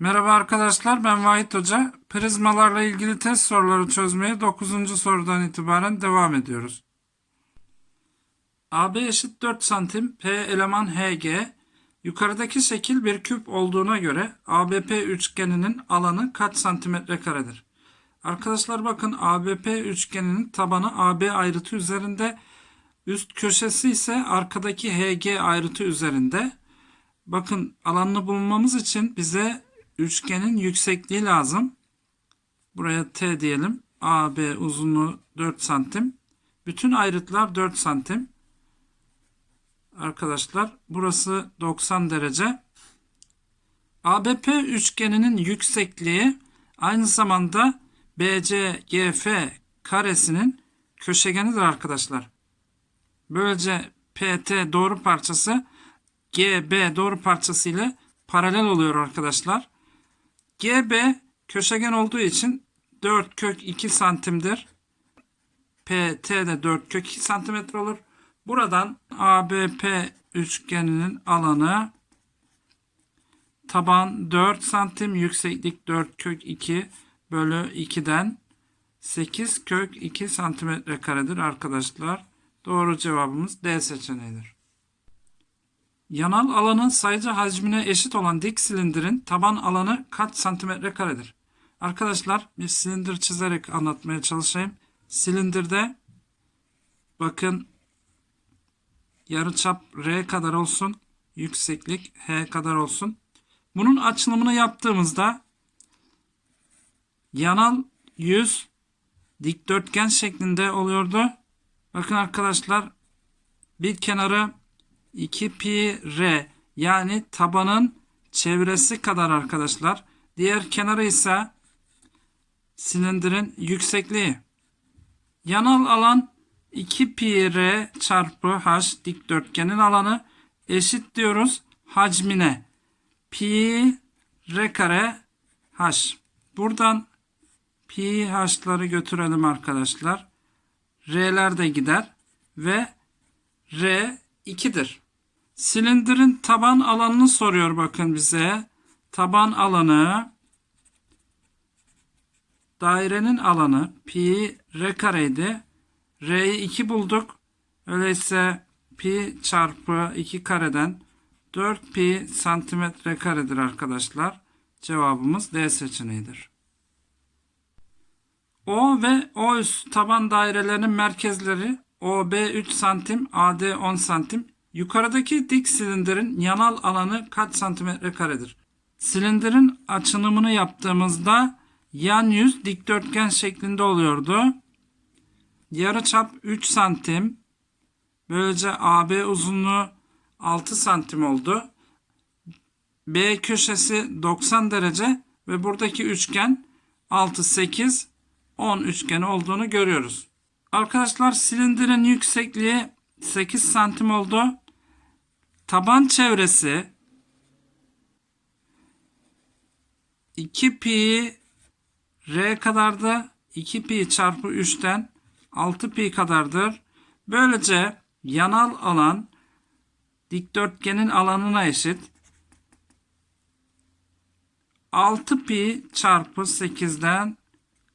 Merhaba arkadaşlar ben Vahit Hoca. Prizmalarla ilgili test soruları çözmeye 9. sorudan itibaren devam ediyoruz. AB eşit 4 santim P eleman HG yukarıdaki şekil bir küp olduğuna göre ABP üçgeninin alanı kaç santimetre karedir? Arkadaşlar bakın ABP üçgeninin tabanı AB ayrıtı üzerinde üst köşesi ise arkadaki HG ayrıtı üzerinde. Bakın alanını bulmamız için bize üçgenin yüksekliği lazım. Buraya T diyelim. AB uzunluğu 4 santim. Bütün ayrıtlar 4 santim. Arkadaşlar burası 90 derece. ABP üçgeninin yüksekliği aynı zamanda BCGF karesinin köşegenidir arkadaşlar. Böylece PT doğru parçası GB doğru parçası ile paralel oluyor arkadaşlar. GB köşegen olduğu için 4 kök 2 santimdir. PT de 4 kök 2 santimetre olur. Buradan ABP üçgeninin alanı taban 4 santim yükseklik 4 kök 2 bölü 2'den 8 kök 2 santimetre karedir arkadaşlar. Doğru cevabımız D seçeneğidir. Yanal alanın sayıcı hacmine eşit olan dik silindirin taban alanı kaç santimetre karedir? Arkadaşlar bir silindir çizerek anlatmaya çalışayım. Silindirde bakın yarıçap R kadar olsun, yükseklik H kadar olsun. Bunun açılımını yaptığımızda yanal yüz dikdörtgen şeklinde oluyordu. Bakın arkadaşlar bir kenarı 2 pi r yani tabanın çevresi kadar arkadaşlar. Diğer kenarı ise silindirin yüksekliği. Yanal alan 2 pi r çarpı h dikdörtgenin alanı eşit diyoruz hacmine. Pi r kare h. Buradan pi h'ları götürelim arkadaşlar. R'ler de gider ve R 2'dir. Silindirin taban alanını soruyor bakın bize. Taban alanı dairenin alanı pi r kareydi. R'yi 2 bulduk. Öyleyse pi çarpı 2 kareden 4 pi santimetre karedir arkadaşlar. Cevabımız D seçeneğidir. O ve O üst taban dairelerinin merkezleri OB 3 santim, AD 10 santim. Yukarıdaki dik silindirin yanal alanı kaç santimetre karedir? Silindirin açınımını yaptığımızda yan yüz dikdörtgen şeklinde oluyordu. Yarıçap 3 santim. Böylece AB uzunluğu 6 santim oldu. B köşesi 90 derece ve buradaki üçgen 6, 8, 10 üçgeni olduğunu görüyoruz. Arkadaşlar silindirin yüksekliği 8 santim oldu. Taban çevresi 2 pi r kadardı. 2 pi çarpı 3'ten 6 pi kadardır. Böylece yanal alan dikdörtgenin alanına eşit. 6 pi çarpı 8'den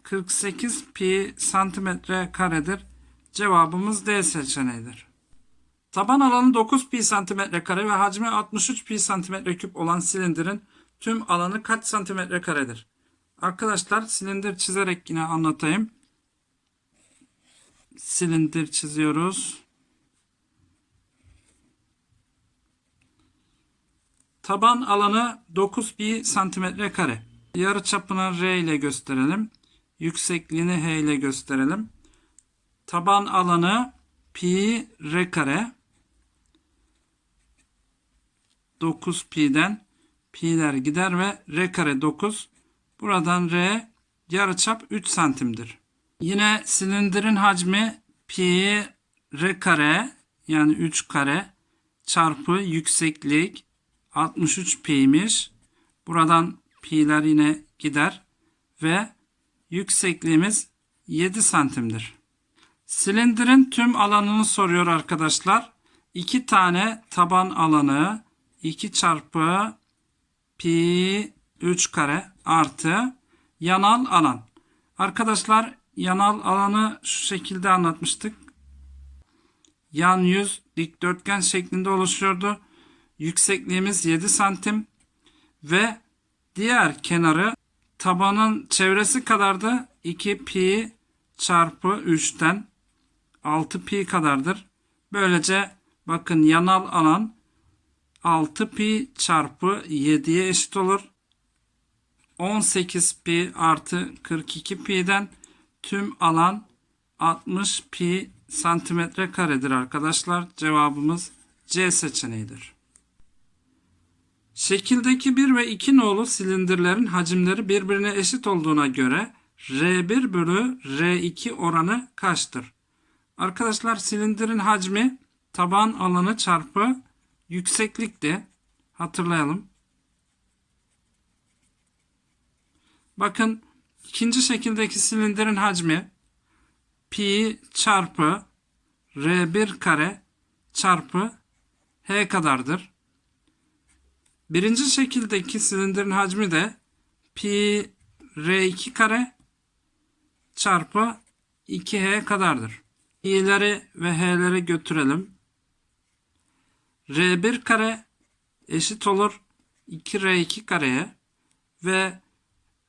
48 pi santimetre karedir. Cevabımız D seçeneğidir. Taban alanı 9 pi santimetre kare ve hacmi 63 pi santimetre küp olan silindirin tüm alanı kaç santimetre karedir? Arkadaşlar silindir çizerek yine anlatayım. Silindir çiziyoruz. Taban alanı 9 pi santimetre kare. Yarı çapını R ile gösterelim. Yüksekliğini H ile gösterelim. Taban alanı pi r kare. 9 pi'den pi'ler gider ve r kare 9. Buradan r yarıçap 3 santimdir. Yine silindirin hacmi pi r kare yani 3 kare çarpı yükseklik 63 pi'ymiş. Buradan pi'ler yine gider ve yüksekliğimiz 7 santimdir. Silindirin tüm alanını soruyor arkadaşlar. 2 tane taban alanı 2 çarpı pi 3 kare artı yanal alan. Arkadaşlar yanal alanı şu şekilde anlatmıştık. Yan yüz dikdörtgen şeklinde oluşuyordu. Yüksekliğimiz 7 santim ve diğer kenarı tabanın çevresi kadardı. 2 pi çarpı 3'ten 6 pi kadardır. Böylece bakın yanal alan 6 pi çarpı 7'ye eşit olur. 18 pi artı 42 pi'den tüm alan 60 pi santimetre karedir arkadaşlar. Cevabımız C seçeneğidir. Şekildeki 1 ve 2 nolu silindirlerin hacimleri birbirine eşit olduğuna göre R1 bölü R2 oranı kaçtır? Arkadaşlar silindirin hacmi taban alanı çarpı yükseklikti. Hatırlayalım. Bakın ikinci şekildeki silindirin hacmi pi çarpı R1 kare çarpı H kadardır. Birinci şekildeki silindirin hacmi de pi R2 kare çarpı 2H kadardır. i'leri ve h'leri götürelim. R1 kare eşit olur 2R2 kareye ve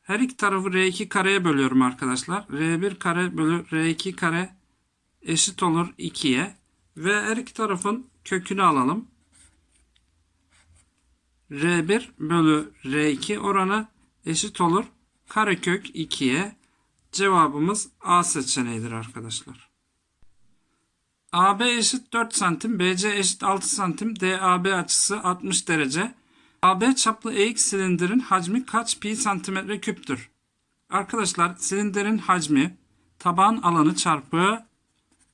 her iki tarafı R2 kareye bölüyorum arkadaşlar. R1 kare bölü R2 kare eşit olur 2'ye ve her iki tarafın kökünü alalım. R1 bölü R2 oranı eşit olur. Karekök 2'ye cevabımız A seçeneğidir arkadaşlar. AB eşit 4 santim, BC eşit 6 santim, DAB açısı 60 derece. AB çaplı eğik silindirin hacmi kaç pi santimetre küptür? Arkadaşlar silindirin hacmi taban alanı çarpı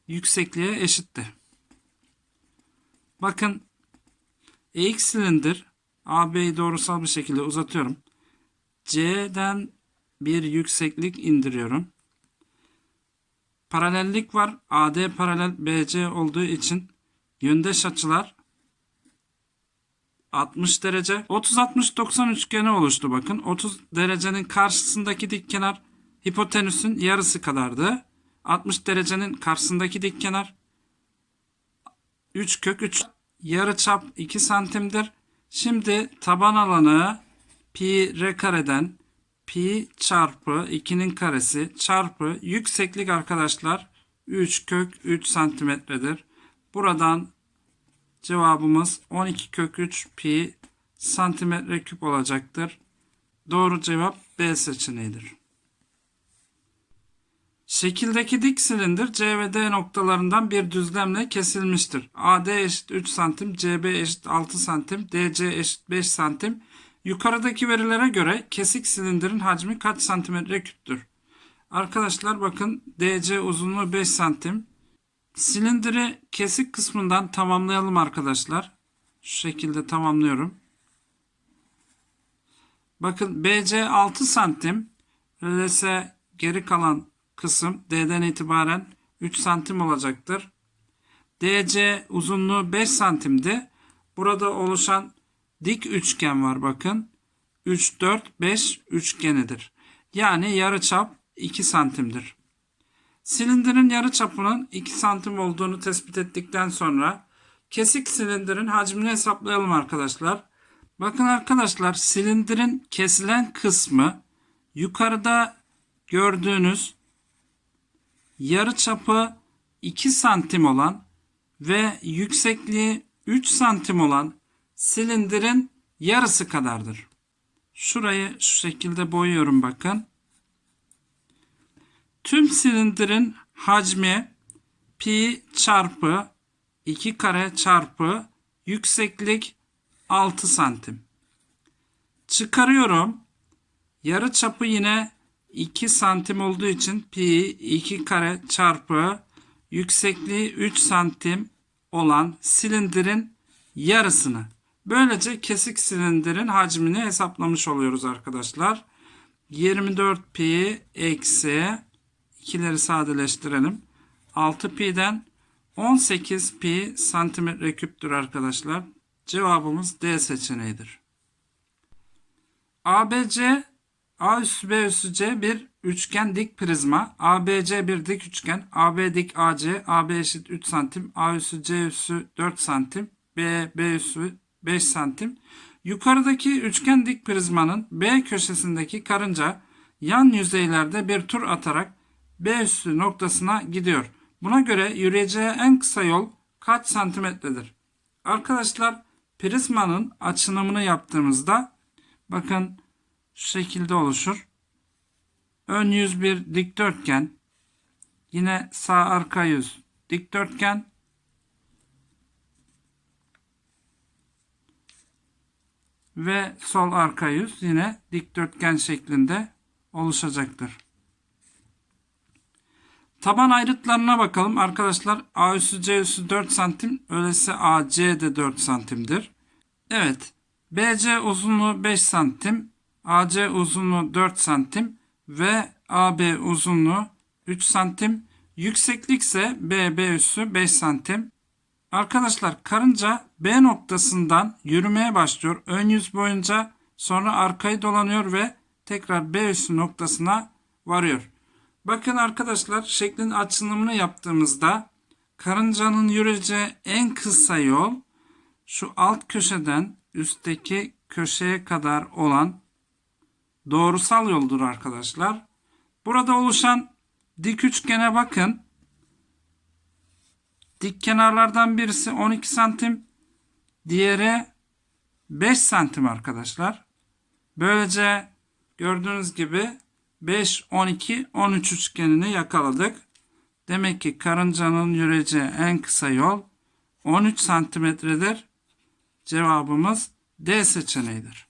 yüksekliğe eşittir. Bakın eğik silindir AB'yi doğrusal bir şekilde uzatıyorum. C'den bir yükseklik indiriyorum. Paralellik var. AD paralel BC olduğu için yöndeş açılar 60 derece. 30-60-90 üçgeni oluştu bakın. 30 derecenin karşısındaki dik kenar hipotenüsün yarısı kadardı. 60 derecenin karşısındaki dik kenar 3 kök 3 yarı çap 2 santimdir. Şimdi taban alanı pi r kareden pi çarpı 2'nin karesi çarpı yükseklik arkadaşlar 3 kök 3 santimetredir. Buradan cevabımız 12 kök 3 pi santimetre küp olacaktır. Doğru cevap B seçeneğidir. Şekildeki dik silindir C ve D noktalarından bir düzlemle kesilmiştir. AD eşit 3 santim, CB eşit 6 santim, DC eşit 5 santim. Yukarıdaki verilere göre kesik silindirin hacmi kaç santimetre küptür? Arkadaşlar bakın DC uzunluğu 5 santim. Silindiri kesik kısmından tamamlayalım arkadaşlar. Şu şekilde tamamlıyorum. Bakın BC 6 santim. LS geri kalan kısım D'den itibaren 3 santim olacaktır. DC uzunluğu 5 santimdi. Burada oluşan dik üçgen var bakın. 3, 4, 5 üçgenidir. Yani yarıçap 2 santimdir. Silindirin yarıçapının 2 santim olduğunu tespit ettikten sonra kesik silindirin hacmini hesaplayalım arkadaşlar. Bakın arkadaşlar silindirin kesilen kısmı yukarıda gördüğünüz yarı çapı 2 santim olan ve yüksekliği 3 santim olan silindirin yarısı kadardır. Şurayı şu şekilde boyuyorum bakın. Tüm silindirin hacmi pi çarpı 2 kare çarpı yükseklik 6 santim. Çıkarıyorum. Yarı çapı yine 2 santim olduğu için pi 2 kare çarpı yüksekliği 3 santim olan silindirin yarısını. Böylece kesik silindirin hacmini hesaplamış oluyoruz arkadaşlar. 24 pi eksi ikileri sadeleştirelim. 6 pi'den 18 pi santimetre küptür arkadaşlar. Cevabımız D seçeneğidir. ABC A üssü B üssü C bir üçgen dik prizma. ABC bir dik üçgen. AB dik AC. AB eşit 3 santim. A üssü C üssü 4 santim. B, B üssü 5 santim. Yukarıdaki üçgen dik prizmanın B köşesindeki karınca yan yüzeylerde bir tur atarak B üssü noktasına gidiyor. Buna göre yürüyeceği en kısa yol kaç santimetredir? Arkadaşlar prizmanın açınımını yaptığımızda bakın şu şekilde oluşur. Ön yüz bir dikdörtgen. Yine sağ arka yüz dikdörtgen. Ve sol arka yüz yine dikdörtgen şeklinde oluşacaktır. Taban ayrıtlarına bakalım arkadaşlar. A üssü C üssü 4 santim. Öyleyse AC de 4 santimdir. Evet. BC uzunluğu 5 santim. AC uzunluğu 4 santim. Ve AB uzunluğu 3 santim. Yükseklik ise BB üssü 5 santim. Arkadaşlar karınca B noktasından yürümeye başlıyor. Ön yüz boyunca sonra arkayı dolanıyor ve tekrar B üssü noktasına varıyor. Bakın arkadaşlar şeklin açılımını yaptığımızda karıncanın yürüyeceği en kısa yol şu alt köşeden üstteki köşeye kadar olan doğrusal yoldur arkadaşlar. Burada oluşan dik üçgene bakın. Dik kenarlardan birisi 12 santim, diğeri 5 santim arkadaşlar. Böylece gördüğünüz gibi 5, 12, 13 üçgenini yakaladık. Demek ki karıncanın yürüyeceği en kısa yol 13 santimetredir. Cevabımız D seçeneğidir.